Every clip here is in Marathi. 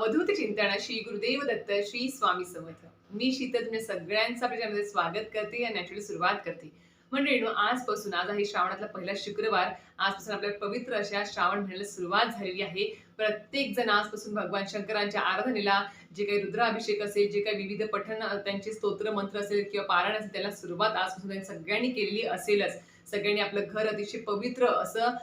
अवधूत चिंतन श्री गुरुदेव दत्त श्री स्वामी समर्थ. मी शीतल तुमच्या सगळ्यांचं आपल्यामध्ये स्वागत करते आणि नॅचरली सुरुवात करते. म्हणजे आजपासून आज आहे श्रावणातला पहिला शुक्रवार. आजपासून आपल्या पवित्र अशा श्रावण महिन्याला सुरुवात झालेली आहे. प्रत्येक जण आजपासून भगवान शंकरांच्या आराधनेला जे काही रुद्राभिषेक असेल जे काही विविध पठण त्यांचे स्तोत्र मंत्र असेल किंवा पारायण असेल त्याला सुरुवात आजपासून त्यांनी सगळ्यांनी केलेली असेलच. सगळ्यांनी आपलं घर अतिशय पवित्र असं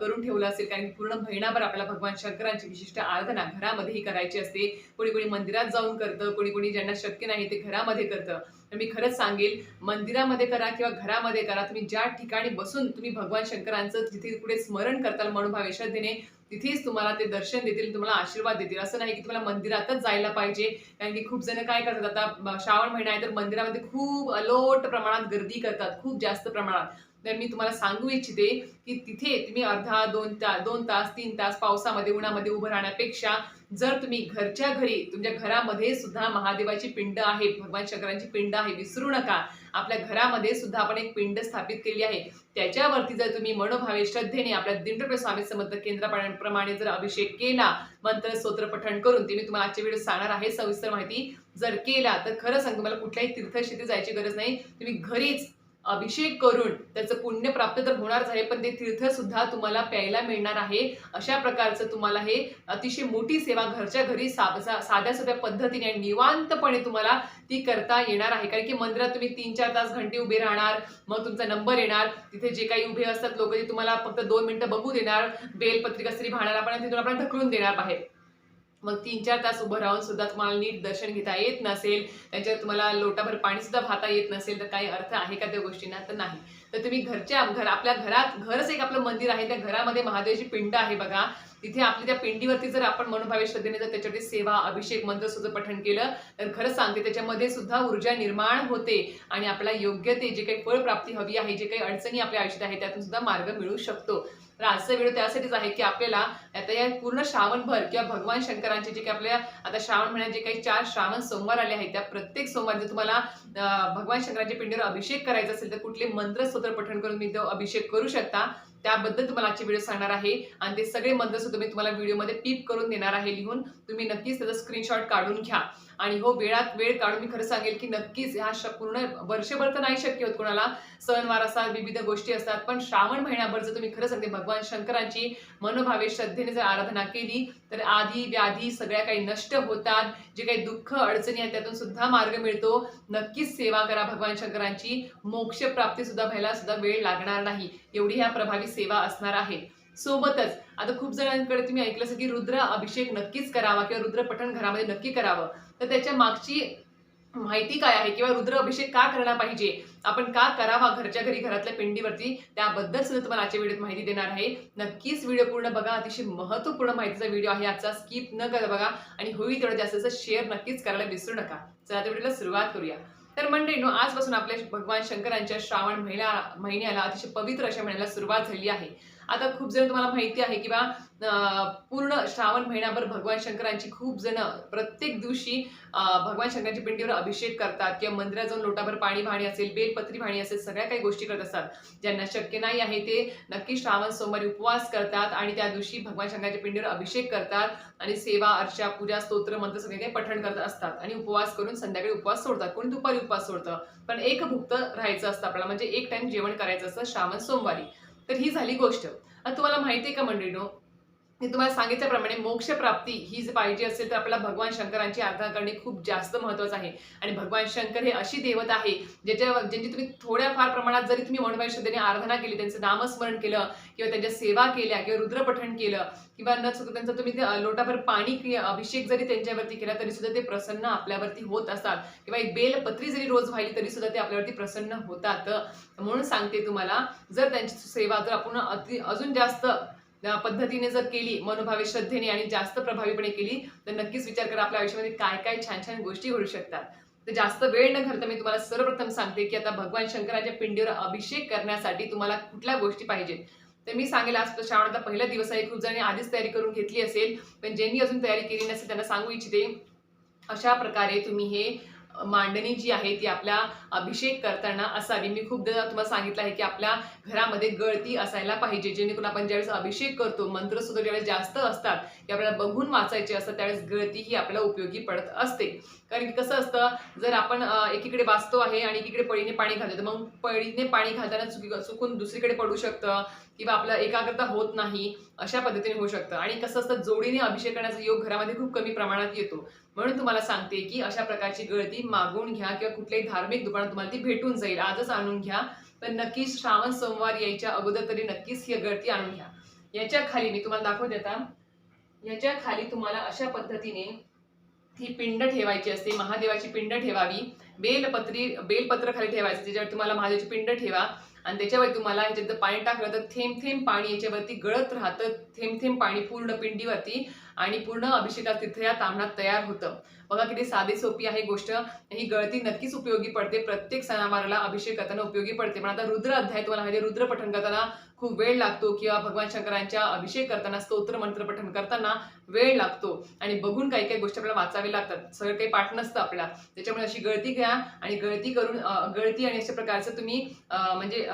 करून ठेवलं असेल. कारण पूर्ण महिनाभर आपल्याला भगवान शंकरांची विशिष्ट आराधना घरामध्येही करायची असते. कोणी कोणी मंदिरात जाऊन करतं कोणी कोणी ज्यांना शक्य नाही ते घरामध्ये करतं. तर मी खरंच सांगेल मंदिरामध्ये करा किंवा घरामध्ये करा. तुम्ही ज्या ठिकाणी बसून तुम्ही भगवान शंकरांचं तिथे कुठे स्मरण करताल मनोभावे श्रद्धेने तिथेच तुम्हाला ते दर्शन देतील तुम्हाला आशीर्वाद देतील. असं नाही की तुम्हाला मंदिरातच जायला पाहिजे. कारण की खूप जण काय करतात आता श्रावण महिना आहे तर मंदिरामध्ये खूप अलोट प्रमाणात गर्दी करतात. खूप जास्त प्रमाणात. तर मी तुम्हाला सांगू इच्छिते की तिथे तुम्ही अर्धा दोन तास दोन तास तीन तास पावसामध्ये उन्हामध्ये उभं राहण्यापेक्षा जर तुम्ही घरच्या घरी तुमच्या घरामध्ये सुद्धा महादेवाची पिंड आहे भगवान शंकरांची पिंड आहे विसरू नका. आपल्या घरामध्ये सुद्धा आपण एक पिंड स्थापित केली आहे. त्याच्यावरती जर तुम्ही मनोभावे श्रद्धेने आपल्या दिंडोपे स्वामी समर्थ केंद्राप्रमाणे जर अभिषेक केला मंत्र स्तोत्र पठण करून ते मी तुम्हाला आजच्या व्हिडिओ सांगणार आहे. सविस्तर माहिती जर केला तर खरं सांगतो मला कुठल्याही तीर्थक्षेत्री जायची गरज नाही. तुम्ही घरीच अभिषेक करून त्याचं पुण्य प्राप्त तर होणारच आहे पण ते तीर्थ सुद्धा तुम्हाला प्यायला मिळणार आहे. अशा प्रकारचं तुम्हाला हे अतिशय मोठी सेवा घरच्या घरी साध्या सोप्या पद्धतीने निवांतपणे तुम्हाला ती करता येणार आहे. कारण की मंदिरात तुम्ही तीन चार तास घंटे उभे राहणार मग तुमचा नंबर येणार तिथे जे काही उभे असतात लोक ते तुम्हाला फक्त दोन मिनिटं बघू देणार बेलपत्रिका स्त्री भाणार आपण तिथून आपण ढकलून देणार बाहेर. मग तीन चार तास उभं राहून सुद्धा तुम्हाला नीट दर्शन घेता येत नसेल त्याच्यावर तुम्हाला लोटाभर पाणी सुद्धा भाता येत नसेल तर काही अर्थ आहे का त्या गोष्टींना? तर नाही. तर तुम्ही घरच्या घर आपल्या घरात घरच एक आपलं मंदिर आहे त्या घरामध्ये महादेवाची पिंड आहे बघा. तिथे आपली त्या पिंडीवरती जर आपण मनोभावे श्रद्धेने जर त्याच्यावरती सेवा अभिषेक मंत्र सुद्धा पठण केलं तर खरंच सांगते त्याच्यामध्ये सुद्धा ऊर्जा निर्माण होते आणि आपल्याला योग्य ते जे काही फळ प्राप्ती हवी आहे जे काही अडचणी आपल्या आयुष्यात आहे त्यातून सुद्धा मार्ग मिळू शकतो. तर आजचा व्हिडिओ त्यासाठीच आहे की आपल्याला आता या पूर्ण श्रावणभर किंवा भगवान शंकरांचे जे काही आपल्या आता श्रावण महिन्यात जे काही चार श्रावण सोमवार आले आहेत त्या प्रत्येक सोमवार जर तुम्हाला भगवान शंकराच्या पिंडीवर अभिषेक करायचा असेल तर कुठले मंत्र स्तोत्र पठण करून मी तो अभिषेक करू शकता. त्याबद्दल तुम्हाला आजचे व्हिडिओ सांगणार आहे. आणि ते सगळे मंत्र सुद्धा मी तुम्हाला व्हिडिओमध्ये पीप करून देणार आहे लिहून. तुम्ही नक्कीच त्याचा स्क्रीनशॉट काढून घ्या. आणि हो वेळात वेळ काढून मी खरं सांगेल की नक्कीच ह्या श- पूर्ण वर्षभर तर नाही शक्य होत कोणाला. सणवार असतात विविध गोष्टी असतात. पण श्रावण महिन्याभर जर तुम्ही खरं सांगते भगवान शंकरांची मनोभावे श्रद्धेने जर आराधना केली तर आधी व्याधी सगळ्या काही नष्ट होतात जे काही दुःख अडचणी आहेत त्यातून सुद्धा मार्ग मिळतो. नक्कीच सेवा करा भगवान शंकरांची. मोक्षप्राप्ती सुद्धा व्हायला सुद्धा वेळ लागणार नाही. एवढी ह्या प्रभावी सेवा असणार आहे. सोबतच आता खूप जणांकडे तुम्ही ऐकलं असं की रुद्र अभिषेक नक्कीच करावा किंवा रुद्र पठण घरामध्ये नक्की करावं. तर त्याच्या मागची माहिती काय आहे? किंवा रुद्र अभिषेक का करायला पाहिजे? आपण का करावा घरच्या घरी घरातल्या पिंडीवरती? त्याबद्दल सुद्धा तुम्हाला आजच्या व्हिडिओत माहिती देणार आहे. नक्कीच व्हिडिओ पूर्ण बघा. अतिशय महत्त्वपूर्ण माहितीचा व्हिडिओ आहे आजचा. स्किप न करा बघा. आणि होईल तेवढं जास्त शेअर नक्कीच करायला विसरू नका. चला त्या व्हिडिओला सुरुवात करूया. तर मंडळीनो आजपासून आपल्या भगवान शंकरांच्या श्रावण महिला महिन्याला अतिशय पवित्र अशा महिन्याला सुरुवात झाली आहे. आता खूप जण तुम्हाला माहिती आहे किंवा पूर्ण श्रावण महिनाभर भगवान शंकरांची खूप जण प्रत्येक दिवशी भगवान शंकरांच्या पिंडीवर अभिषेक करतात किंवा मंदिरात जाऊन लोटाभर पाणी भाणी असेल बेलपत्री भाणी असेल सगळ्या काही गोष्टी करत असतात. ज्यांना शक्य नाही आहे ते नक्की श्रावण सोमवारी उपवास करतात आणि त्या दिवशी भगवान शंकरांच्या पिंडीवर अभिषेक करतात आणि सेवा अर्चा पूजा स्तोत्र मंत्र सगळे काही पठण करत असतात आणि उपवास करून संध्याकाळी उपवास सोडतात. कोणी दुपारी उपवास सोडतं पण एक भुक्त राहायचं असतं आपल्याला म्हणजे एक टाइम जेवण करायचं असतं श्रावण सोमवारी. तर ही झाली गोष्ट. तुम्हाला माहिती आहे का मंडळीनो मी तुम्हाला सांगितल्याप्रमाणे मोक्षप्राप्ती ही जर पाहिजे असेल तर आपल्याला भगवान शंकरांची आराधना करणे खूप जास्त महत्त्वाचं आहे. आणि भगवान शंकर हे अशी देवता आहे ज्याच्या ज्यांची तुम्ही थोड्याफार प्रमाणात जरी तुम्ही मनोभावी श्रद्धेने आराधना केली त्यांचं नामस्मरण केलं किंवा त्यांच्या सेवा केल्या किंवा रुद्रपठण केलं किंवा न चुकता त्यांचं तुम्ही ते लोटाभर पाणी अभिषेक जरी त्यांच्यावरती केला तरी सुद्धा ते प्रसन्न आपल्यावरती होत असतात. किंवा एक बेलपत्री जरी रोज व्हायली तरी सुद्धा ते आपल्यावरती प्रसन्न होतात. म्हणून सांगते तुम्हाला जर त्यांची सेवा जर आपण अति अजून जास्त पद्धतीने जर केली मनोभावे श्रद्धेने आणि जास्त प्रभावीपणे केली तर नक्कीच विचार करा आपल्या आयुष्यामध्ये काय काय छान छान गोष्टी घडू शकतात. तर जास्त वेळ न घालता मी तुम्हाला सर्वप्रथम सांगते की आता भगवान शंकराच्या पिंडीवर अभिषेक करण्यासाठी तुम्हाला कुठल्या गोष्टी पाहिजेत? तर मी सांगेल आज श्रावणाचा पहिला दिवस आहे खूप जणांनी आधीच तयारी करून घेतली असेल पण ज्यांनी अजून तयारी केली नसेल त्यांना सांगू इच्छिते अशा प्रकारे तुम्ही हे मांडणी जी आहे ती आपल्या अभिषेक करताना असावी. मी खूपदा तुम्हाला सांगितलं आहे की आपल्या घरामध्ये गळती असायला पाहिजे. जेणेकरून आपण ज्यावेळेस अभिषेक करतो मंत्र सुद्धा ज्यावेळेस जास्त असतात की आपल्याला बघून वाचायचे असतात त्यावेळेस गळती ही आपल्याला उपयोगी पडत असते. कारण की कसं असतं जर आपण एकीकडे वाचतो आहे आणि एकीकडे पळीने पाणी घालतो तर मग पळीने पाणी घालताना चुकी चुकून दुसरीकडे पडू शकतं किंवा आपलं एकाग्रता होत नाही अशा पद्धतीने होऊ शकतं. आणि कसं असतं जोडीने अभिषेक करण्याचा योग घरामध्ये खूप कमी प्रमाणात येतो. म्हणून तुम्हाला सांगते की अशा प्रकारची गळती मागून घ्या किंवा कुठल्याही धार्मिक दुकानात तुम्हाला ती भेटून जाईल. आजच आणून घ्या. पण नक्कीच श्रावण सोमवार यायच्या अगोदर तरी नक्कीच ही गळती आणून घ्या. याच्या खाली मी तुम्हाला दाखवते आता. याच्या खाली तुम्हाला अशा पद्धतीने ही पिंड ठेवायची असते. महादेवाची पिंड ठेवावी. बेलपत्री बेलपत्र खाली ठेवायचं. त्याच्यावर तुम्हाला महादेवाची पिंड ठेवा. आणि त्याच्यावर तुम्हाला ह्याच्यात पाणी टाकलं तर थेंब थेंब पाणी याच्यावरती गळत राहतं. थेंब थेंब पाणी पूर्ण पिंडीवरती आणि पूर्ण अभिषेकात तिथे या तांबणात तयार होतं. बघा किती साधी सोपी आहे गोष्ट. ही गळती नक्कीच उपयोगी पडते. प्रत्येक सणावाराला अभिषेक करताना उपयोगी पडते. पण आता रुद्र अध्याय तुम्हाला माहिती रुद्र पठण करताना खूप वेळ लागतो किंवा भगवान शंकरांच्या अभिषेक करताना स्तोत्र मंत्र पठण करताना वेळ लागतो. आणि बघून काही काही गोष्टी आपल्याला वाचावे लागतात. सगळं काही पाठ नसतं आपल्याला. त्याच्यामुळे अशी गळती घ्या आणि गळती करून गळती आणि अशा प्रकारचं तुम्ही म्हणजे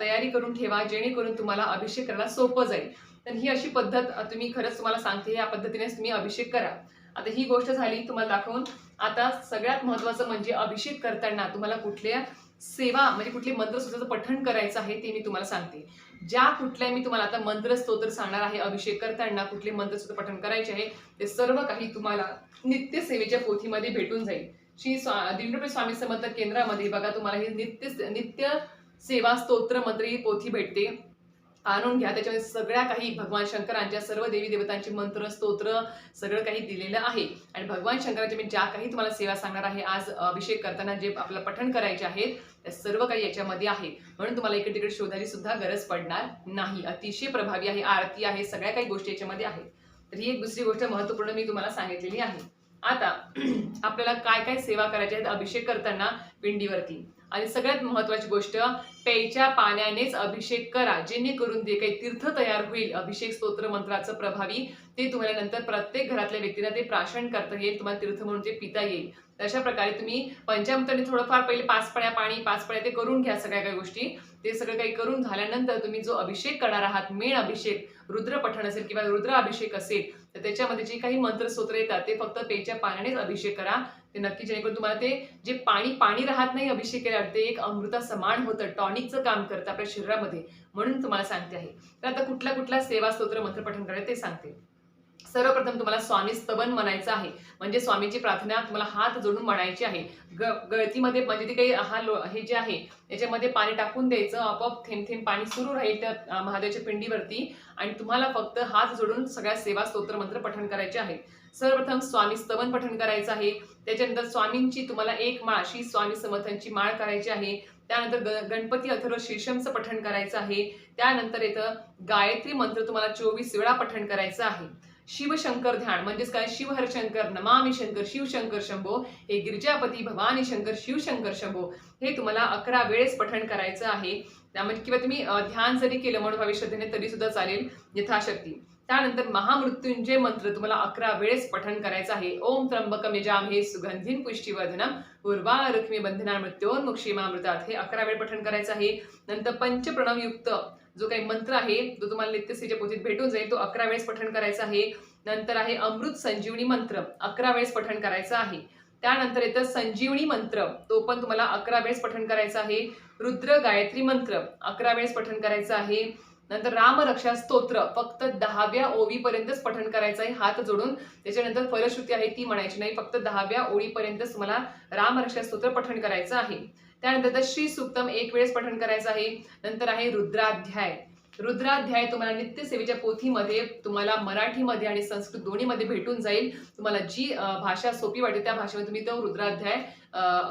तयारी करून ठेवा जेणेकरून तुम्हाला अभिषेक करायला सोपं जाईल. तर ही अशी पद्धत तुम्ही खरंच तुम्हाला सांगते या पद्धतीनेच तुम्ही अभिषेक करा. आता ही गोष्ट झाली तुम्हाला दाखवून. आता सगळ्यात महत्वाचं म्हणजे अभिषेक करताना तुम्हाला कुठल्या सेवा म्हणजे कुठले मंत्रसूत्राचं पठण करायचं आहे ते मी तुम्हाला सांगते. ज्या कुठल्या मी तुम्हाला आता मंत्रस्तोत्र सांगणार आहे अभिषेक करताना कुठले मंत्रस्तोत्र पठण करायचे आहे ते सर्व काही तुम्हाला नित्य सेवेच्या पोथीमध्ये भेटून जाईल. श्री स्वा दिंडोपे स्वामी समर्थ केंद्रामध्ये बघा तुम्हाला हे नित्य नित्य सेवा स्तोत्र मंत्र ही पोथी भेटते. आणून घ्या. त्याच्यामध्ये सगळ्या काही भगवान शंकरांच्या सर्व देवी देवतांचे मंत्र स्तोत्र सगळं काही दिलेलं आहे. आणि भगवान शंकराच्या मी ज्या काही तुम्हाला सेवा सांगणार आहे आज अभिषेक करताना जे आपलं पठण करायचे आहेत त्या सर्व काही याच्यामध्ये आहे. म्हणून तुम्हाला इकडे तिकडे शोधायची सुद्धा गरज पडणार नाही. अतिशय प्रभावी आहे आरती आहे सगळ्या काही गोष्टी याच्यामध्ये आहेत. तर ही एक दुसरी गोष्ट महत्त्वपूर्ण मी तुम्हाला सांगितलेली आहे. आता आपल्याला काय काय सेवा करायच्या आहेत अभिषेक करताना पिंडीवरती. आणि सगळ्यात महत्वाची गोष्ट प्यायच्या पाण्यानेच अभिषेक करा जेणेकरून जे काही तीर्थ तयार होईल अभिषेक स्तोत्र मंत्राचं प्रभावी ते तुम्हाला नंतर प्रत्येक घरातल्या व्यक्तीला ते प्राशन करता येईल तुम्हाला तीर्थ म्हणून ते पिता येईल. अशा प्रकारे तुम्ही पंचामृताने थोडंफार पहिले पाच पळ्या पाणी पाच पळ्या ते करून घ्या सगळ्या काही गोष्टी. ते सगळं काही करून झाल्यानंतर तुम्ही जो अभिषेक करणार आहात मेण अभिषेक रुद्र पठण असेल किंवा रुद्र अभिषेक असेल तर त्याच्यामध्ये जे काही मंत्रस्तोत्र येतात ते फक्त पेच्या पाण्यानेच अभिषेक करा. ते नक्की जेणेकरून तुम्हाला ते जे पाणी पाणी राहत नाही अभिषेक केल्यावर ते एक अमृता समान होतं टॉनिकचं काम करतं आपल्या शरीरामध्ये म्हणून तुम्हाला सांगते आहे. तर आता कुठला कुठला सेवा स्तोत्र मंत्रपठण करायचं ते सांगते. सर्वप्रथम तुम्हाला स्वामी स्तवन म्हणायचं आहे. म्हणजे स्वामीची प्रार्थना तुम्हाला हात जोडून म्हणायची आहे. ग गळतीमध्ये म्हणजे ते काही हा लो हे जे आहे याच्यामध्ये पाणी टाकून द्यायचं आपोआप थेंब थेंब पाणी सुरू राहील त्या महादेवाच्या पिंडीवरती. आणि तुम्हाला फक्त हात जोडून सगळ्या सेवा स्तोत्र मंत्र पठण करायचे आहेत. सर्वप्रथम स्वामी स्तवन पठण करायचं आहे. त्याच्यानंतर स्वामींची तुम्हाला एक माळ श्री स्वामी समर्थांची माळ करायची आहे. त्यानंतर ग- गणपती अथर्व शीर्षमचं पठण करायचं आहे. त्यानंतर येतं गायत्री मंत्र तुम्हाला चोवीस वेळा पठण करायचं आहे. शिवशंकर ध्यान म्हणजेच काय? शिवहरशंकर नमामी शंकर शिवशंकर शंभो हे गिरिजापती भवानी शंकर शिवशंकर शंभो हे तुम्हाला अकरा वेळेस पठण करायचं आहे. त्यामध्ये किंवा तुम्ही ध्यान जरी केलं म्हणून भावी श्रद्धेने तरी सुद्धा चालेल यथाशक्ती. त्यानंतर महामृत्युंजय मंत्र तुम्हाला अकरा वेळेस पठण करायचं आहे. ओम त्र्यंबकम यजाम हे सुगंधीन पुष्टीवर्धनम. उर्वारुक्मी बंधना मृत्योन्मुक्षीमामृतात हे अकरा वेळ पठण करायचं आहे. नंतर पंचप्रणवयुक्त जो काही मंत्र आहे तो तुम्हाला नित्यसेच्या पोथीत भेटून जाईल. तो अकरा वेळेस पठण करायचा आहे. नंतर आहे अमृत संजीवनी मंत्र. अकरा वेळेस पठण करायचं आहे. त्यानंतर येतं संजीवनी मंत्र. तो पण तुम्हाला अकरा वेळेस पठण करायचा आहे. रुद्र गायत्री मंत्र. अकरा वेळेस पठण करायचं आहे. नंतर रामरक्षा स्तोत्र. फक्त दहाव्या ओवीपर्यंतच पठण करायचं आहे. हात जोडून. त्याच्यानंतर फलश्रुती आहे ती म्हणायची नाही. फक्त दहाव्या ओळीपर्यंतच तुम्हाला रामरक्षा स्तोत्र पठण करायचं आहे. त्यानंतर तर श्री सुक्तम एक वेळेस पठण करायचं आहे. नंतर आहे रुद्राध्याय. रुद्राध्याय तुम्हाला नित्य सेवेच्या पोथीमध्ये तुम्हाला मराठीमध्ये आणि संस्कृत दोन्हीमध्ये भेटून जाईल. तुम्हाला जी भाषा सोपी वाटेल त्या भाषेमध्ये तुम्ही तो रुद्राध्याय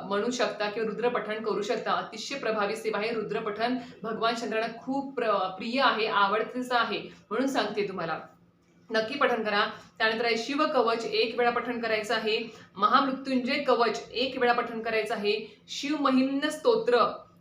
म्हणू शकता किंवा रुद्रपठण करू शकता. अतिशय प्रभावी सेवा आहे रुद्रपठण. भगवान शंकरांना खूप प्र- प्रिय आहे आवडतीचं आहे म्हणून सांगते तुम्हाला. नक्की पठण करा. त्यानंतर आहे शिव कवच एक वेळा पठण करायचं आहे. महामृत्युंजय कवच एक वेळा पठण करायचं आहे. शिव महिम्न स्तोत्र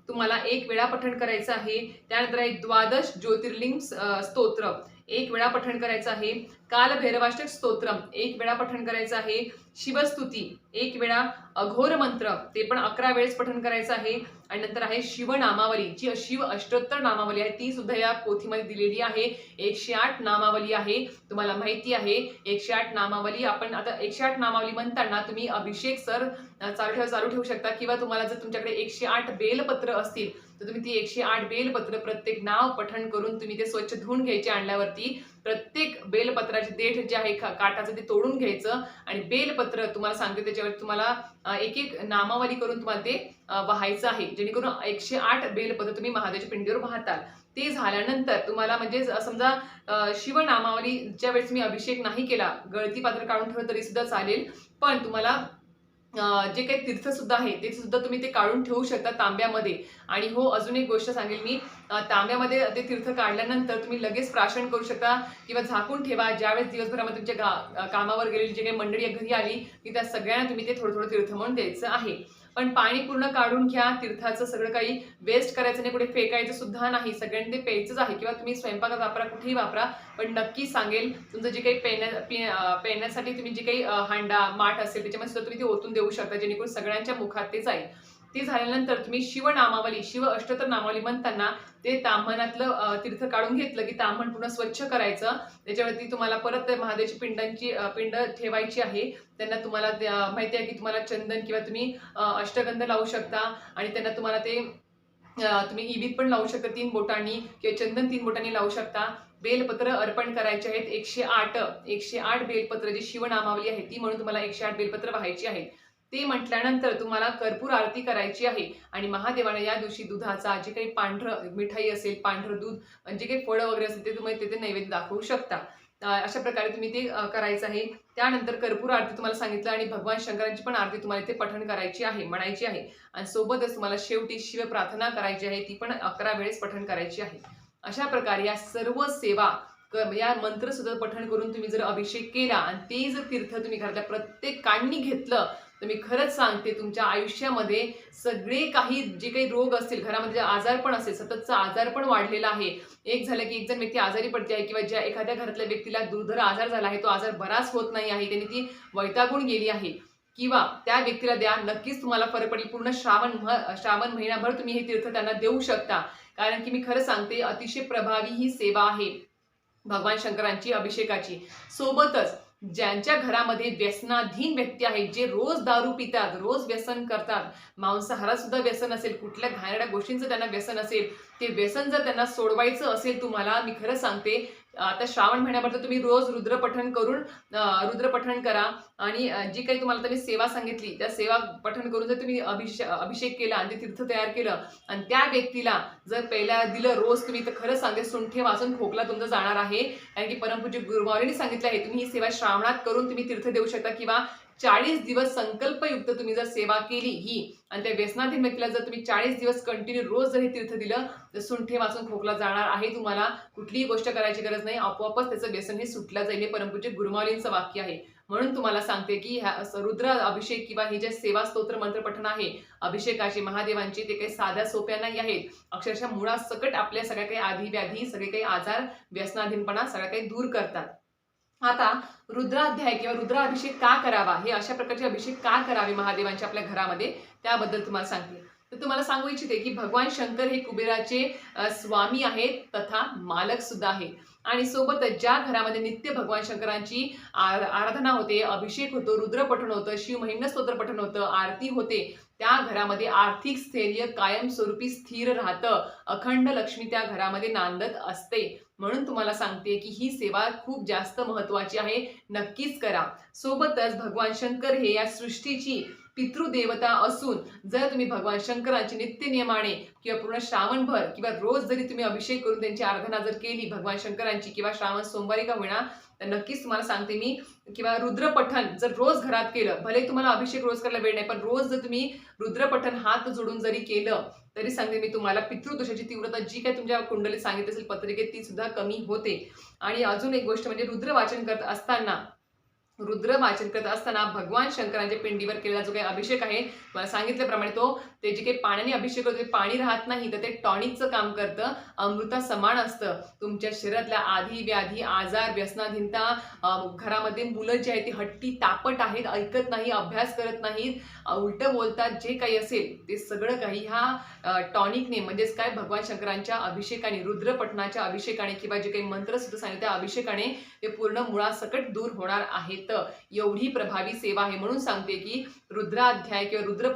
तुम्हाला एक वेळा पठण करायचं आहे. त्यानंतर आहे द्वादश ज्योतिर्लिंग स्तोत्र. एक वेळा पठण करायचं आहे. कालभैरवाष्टक स्तोत्रम एक वेळा पठण करायचं आहे. शिवस्तुती एक वेळा अघोर मंत्र ते पण अकरा वेळेस पठण करायचं आहे. आणि नंतर आहे शिवनामावली जी शिव अष्टोत्तर नामावली आहे ती सुद्धा या पोथीमध्ये दिलेली आहे. एकशे आठ नामावली आहे. तुम्हाला माहिती आहे एकशे आठ नामावली आपण आता एकशे आठ नामावली म्हणताना तुम्ही अभिषेक सर चालू ठेव चालू ठेवू शकता. किंवा तुम्हाला जर तुमच्याकडे एकशे आठ बेलपत्र असतील तर तुम्ही ती एकशे आठ बेलपत्र प्रत्येक नाव पठण करून तुम्ही ते स्वच्छ धुवून घ्यायचे आणल्यावरती प्रत्येक बेलपत्राचे देठ जे आहे का- काटाचं ते तोडून घ्यायचं आणि बेलपत्र तुम्हाला सांगते त्याच्यावर तुम्हाला एक एक नामावली करून तुम्हाला ते वाहायचं आहे. जेणेकरून एकशे आठ बेलपत्र तुम्ही महादेवाच्या पिंडीवर वाहताल. ते झाल्यानंतर तुम्हाला म्हणजे समजा अ, शिवनामावली ज्या वेळेस मी अभिषेक नाही केला गळती पात्र काढून ठेवलं तरी सुद्धा चालेल. पण तुम्हाला जे काही तीर्थसुद्धा आहे ते सुद्धा तुम्ही ते काढून ठेवू शकता तांब्यामध्ये. आणि हो अजून एक गोष्ट सांगेल मी. तांब्यामध्ये ते तीर्थ काढल्यानंतर तुम्ही लगेच प्राशन करू शकता किंवा झाकून ठेवा. ज्यावेळेस दिवसभरामध्ये तुमच्या गा- कामावर गेलेली जे काही मंडळी घरी आली की त्या सगळ्यांना तुम्ही ते थोडं थोडं तीर्थ म्हणून द्यायचं आहे. पण पाणी पूर्ण काढून घ्या तीर्थाचं सगळं काही वेस्ट करायचं नाही कुठे फेकायचं सुद्धा नाही. सगळ्यांनी ते प्यायचंच आहे किंवा तुम्ही स्वयंपाकात वापरा कुठेही वापरा. पण नक्की सांगेल तुमचं जे काही पेण्या पेण्यासाठी तुम्ही जे काही हांडा माठ असेल त्याच्यामध्ये सुद्धा तुम्ही ते ओतून देऊ शकता जेणेकरून सगळ्यांच्या मुखात ते जाईल. ते झाल्यानंतर तुम्ही शिवनामावली शिव अष्टोत्तर नामावली म्हणताना ते ताम्हणातलं तीर्थ काढून घेतलं की ताम्हण पूर्ण स्वच्छ करायचं. त्याच्यावरती तुम्हाला परत महादेवची पिंडांची पिंड ठेवायची आहे. त्यांना तुम्हाला माहिती आहे की तुम्हाला चंदन किंवा तुम्ही अष्टगंध लावू शकता. आणि त्यांना तुम्हाला ते तुम्ही इबीत पण लावू शकता तीन बोटांनी किंवा चंदन तीन बोटांनी लावू शकता. बेलपत्र अर्पण करायचे आहेत. एकशे आठ एकशे आठ बेलपत्र जी शिवनामावली आहे ती म्हणून तुम्हाला एकशे आठ बेलपत्र व्हायची आहेत. ते म्हटल्यानंतर तुम्हाला कर्पूर आरती करायची आहे. आणि महादेवाने या दिवशी दुधाचा जे काही पांढरं मिठाई असेल पांढरं दूध जे काही फळं वगैरे असेल ते तुम्ही तिथे नैवेद्य दाखवू शकता. अशा प्रकारे तुम्ही ते करायचं आहे. त्यानंतर कर्पूर आरती तुम्हाला सांगितलं आणि भगवान शंकरांची पण आरती तुम्हाला इथे पठण करायची आहे म्हणायची आहे. आणि सोबतच तुम्हाला शेवटी शिव प्रार्थना करायची आहे ती पण अकरा वेळेस पठण करायची आहे. अशा प्रकारे या सर्व सेवा या मंत्रसुद्धा पठण करून तुम्ही जर अभिषेक केला आणि ते जर तीर्थ तुम्ही घरातल्या प्रत्येकांनी घेतलं तर मी खरंच सांगते तुमच्या आयुष्यामध्ये सगळे काही जे काही रोग असतील घरामध्ये आजार आजारपण असेल सततचा आजारपण वाढलेला आहे. एक झालं की एक जण व्यक्ती आजारी पडते आहे किंवा ज्या एखाद्या घरातल्या व्यक्तीला दुर्धर आजार झाला आहे तो आजार बराच होत नाही आहे त्याने ती वैतागून गेली आहे. किंवा त्या व्यक्तीला द्या नक्कीच तुम्हाला फरक पडेल. पूर्ण श्रावण मह- श्रावण महिनाभर तुम्ही हे तीर्थ त्यांना देऊ शकता. कारण की मी खरं सांगते अतिशय प्रभावी ही सेवा आहे. भगवान शंकरांची अभिषेकाची. सोबतच ज्यांच्या घरामध्ये व्यसनाधीन व्यक्ती आहेत जे रोज दारू पितात रोज व्यसन करतात मांसाहारात सुद्धा व्यसन असेल कुठल्या घाणेरड्या गोष्टींचं त्यांना व्यसन असेल ते व्यसन जर त्यांना सोडवायचं असेल तुम्हाला मी खरं सांगते आता श्रावण महिन्याभर तर तुम्ही रोज रुद्रपठण करून रुद्रपठण करा. आणि जी काही तुम्हाला तुम्ही सेवा सांगितली त्या सेवा पठण करून जर तुम्ही अभिषेक अभिषेक केला आणि ते तीर्थ तयार केलं आणि त्या व्यक्तीला जर पहिल्या दिलं रोज तुम्ही तर खरं सांगते सुंठे वाचून खोकला तुमचा जाणार आहे. कारण की परमपूज्य गुरुमावलीने सांगितलं आहे तुम्ही ही सेवा श्रावणात करून तुम्ही तीर्थ देऊ शकता किंवा चाळीस दिवस संकल्पयुक्त तुम्ही जर सेवा केली ही आणि त्या व्यसनाधीन व्यक्तीला जर तुम्ही चाळीस दिवस कंटिन्यू रोज जर हे तीर्थ दिलं तर सुंठे वाचून खोकला जाणार आहे तुम्हाला. कुठलीही गोष्ट करायची गरज नाही. आपोआपच त्याचं व्यसन हे सुटलं जाईल हे परमपूज्य गुरुमावलींचं वाक्य आहे. म्हणून तुम्हाला सांगते की ह्या रुद्र अभिषेक किंवा ही जे सेवा स्तोत्र मंत्रपठण आहे अभिषेकाचे महादेवांचे ते काही साध्या सोप्या नाही आहेत. अक्षरशः मुळासकट आपल्या सगळ्या काही आधी व्याधी सगळे काही आजार व्यसनाधीनपणा सगळ्या काही दूर करतात. आता रुद्राध्याय किंवा रुद्राभिषेक का करावा? हे अशा प्रकारचे अभिषेक का करावे महादेवांच्या आपल्या घरामध्ये? त्याबद्दल तुम्हाला सांगते. तर तुम्हाला सांगू इच्छिते की भगवान शंकर हे कुबेराचे स्वामी आहेत तथा मालक सुद्धा आहे आणि सोबतच ज्या घरामध्ये नित्य भगवान शंकरांची आर- आराधना होते अभिषेक होतो रुद्रपठण होतं शिव महिम्न स्तोत्र पठण होतं आरती होते त्या घरामध्ये आर्थिक स्थैर्य कायमस्वरूपी स्थिर राहतं. अखंड लक्ष्मी त्या घरामध्ये नांदत असते. म्हणून तुम्हाला सांगते की ही सेवा खूप जास्त महत्वाची आहे. नक्कीच करा. सोबतच भगवान शंकर हे या सृष्टीची पितृदेवता असून जर तुम्ही भगवान शंकरांची नित्य नियमाने किंवा पूर्ण श्रावणभर किंवा रोज जरी तुम्ही अभिषेक करून त्यांची आराधना जर केली भगवान शंकरांची किंवा श्रावण सोमवारी का होईना तर नक्कीच तुम्हाला सांगते मी किंवा रुद्रपठण जर रोज घरात केलं भले तुम्हाला अभिषेक रोज करायला वेळ नाही पण रोज जर तुम्ही रुद्रपठण हात जोडून जरी केलं तरी सांगते मी तुम्हाला पितृदोषाची तीव्रता जी काही तुमच्या कुंडलीत सांगितली असेल पत्रिकेत ती सुद्धा कमी होते. आणि अजून एक गोष्ट म्हणजे रुद्र वाचन करत असताना रुद्र वाचन करत असताना भगवान शंकरांच्या पिंडीवर केलेला जो काही अभिषेक आहे मला सांगितल्याप्रमाणे तो ते जे काही पाण्याने अभिषेक करतो ते पाणी राहत नाही तर ते टॉनिकचं काम करतं अमृता समान असतं. तुमच्या शरीरातल्या आधी व्याधी आजार व्यसनाधीनता घरामध्ये मुलं जी आहेत ती हट्टी तापट आहेत ऐकत नाही अभ्यास करत नाहीत उलटं बोलतात जे काही असेल ते सगळं काही ह्या टॉनिकने म्हणजेच काय भगवान शंकरांच्या अभिषेकाने रुद्रपटनाच्या अभिषेकाने किंवा जे काही मंत्रसुद्धा सांगितलं त्या अभिषेकाने ते पूर्ण मुळासकट दूर होणार आहेत. एवढी प्रभावी सेवा आहे म्हणून सांगते की रुद्राध्याय किंवा रुद्र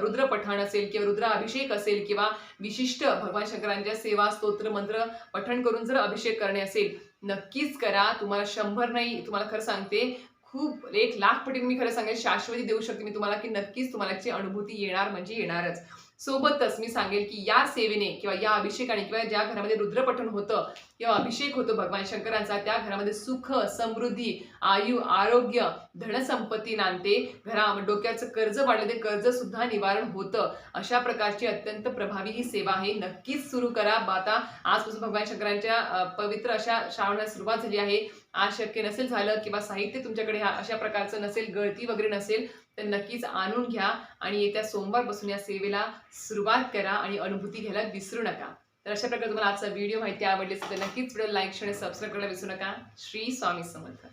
रुद्रपठण असेल किंवा रुद्र अभिषेक असेल किंवा विशिष्ट भगवान शंकरांच्या सेवा स्तोत्र मंत्र पठण करून जर अभिषेक करणे असेल नक्कीच करा. तुम्हाला शंभर नाही तुम्हाला खरं सांगते खूप एक लाख पटीने मी खरं सांगेल शाश्वती देऊ शकते मी तुम्हाला की नक्कीच तुम्हाला याची अनुभूती येणार म्हणजे येणारच. सोबतच मी सांगेल की या सेवेने किंवा या अभिषेकाने किंवा ज्या घरामध्ये रुद्रपठण होतं किंवा अभिषेक होतो भगवान शंकरांचा त्या घरामध्ये सुख समृद्धी आयु आरोग्य धनसंपत्ती नांदते. घरा डोक्याचं कर्ज वाढलं ते कर्ज सुद्धा निवारण होतं. अशा प्रकारची अत्यंत प्रभावी ही सेवा आहे. नक्कीच सुरू करा. ब- आता आजपासून भगवान शंकरांच्या पवित्र अशा श्रावणाला सुरुवात झाली आहे. आज शक्य नसेल झालं किंवा साहित्य तुमच्याकडे ह्या अशा प्रकारचं नसेल गळती वगैरे नसेल तर नक्कीच आणून घ्या आणि येत्या सोमवारपासून या सेवेला सुरुवात करा आणि अनुभूती घ्यायला विसरू नका. तर अशा प्रकारे तुम्हाला आजचा व्हिडिओ माहिती आवडली असेल तर नक्कीच व्हिडिओ लाईक शेअर सबस्क्राईब करायला विसरू नका. श्री स्वामी समर्थ.